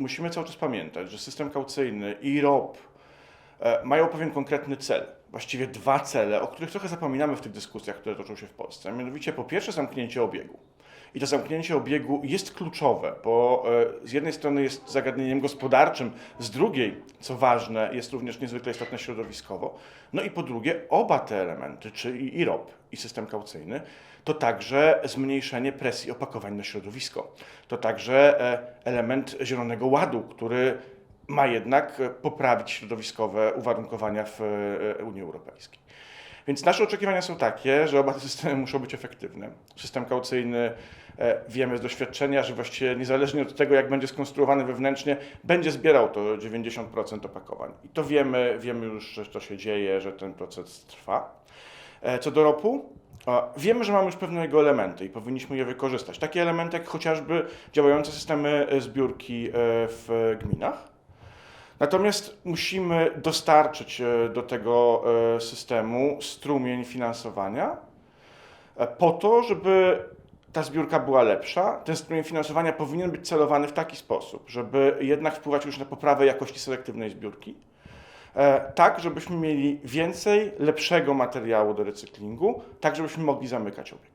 musimy cały czas pamiętać, że system kaucyjny i ROP e, mają pewien konkretny cel. Właściwie dwa cele, o których trochę zapominamy w tych dyskusjach, które toczą się w Polsce. Mianowicie po pierwsze zamknięcie obiegu. I to zamknięcie obiegu jest kluczowe, bo e, z jednej strony jest zagadnieniem gospodarczym, z drugiej, co ważne, jest również niezwykle istotne środowiskowo. No i po drugie, oba te elementy, czyli i ROP, i system kaucyjny, to także zmniejszenie presji opakowań na środowisko. To także e, element Zielonego Ładu, który ma jednak poprawić środowiskowe uwarunkowania w e, Unii Europejskiej. Więc nasze oczekiwania są takie, że oba te systemy muszą być efektywne. System kaucyjny e, wiemy z doświadczenia, że właściwie niezależnie od tego, jak będzie skonstruowany wewnętrznie, będzie zbierał to 90% opakowań. I to wiemy, wiemy już, że to się dzieje, że ten proces trwa. E, Co do ropu, wiemy, że mamy już pewne jego elementy i powinniśmy je wykorzystać. Takie elementy jak chociażby działające systemy e, zbiórki w gminach. Natomiast musimy dostarczyć e, do tego e, systemu strumień finansowania e, po to, żeby ta zbiórka była lepsza. Ten strumień finansowania powinien być celowany w taki sposób, żeby jednak wpływać już na poprawę jakości selektywnej zbiórki. Tak, żebyśmy mieli więcej lepszego materiału do recyklingu, tak żebyśmy mogli zamykać obieg.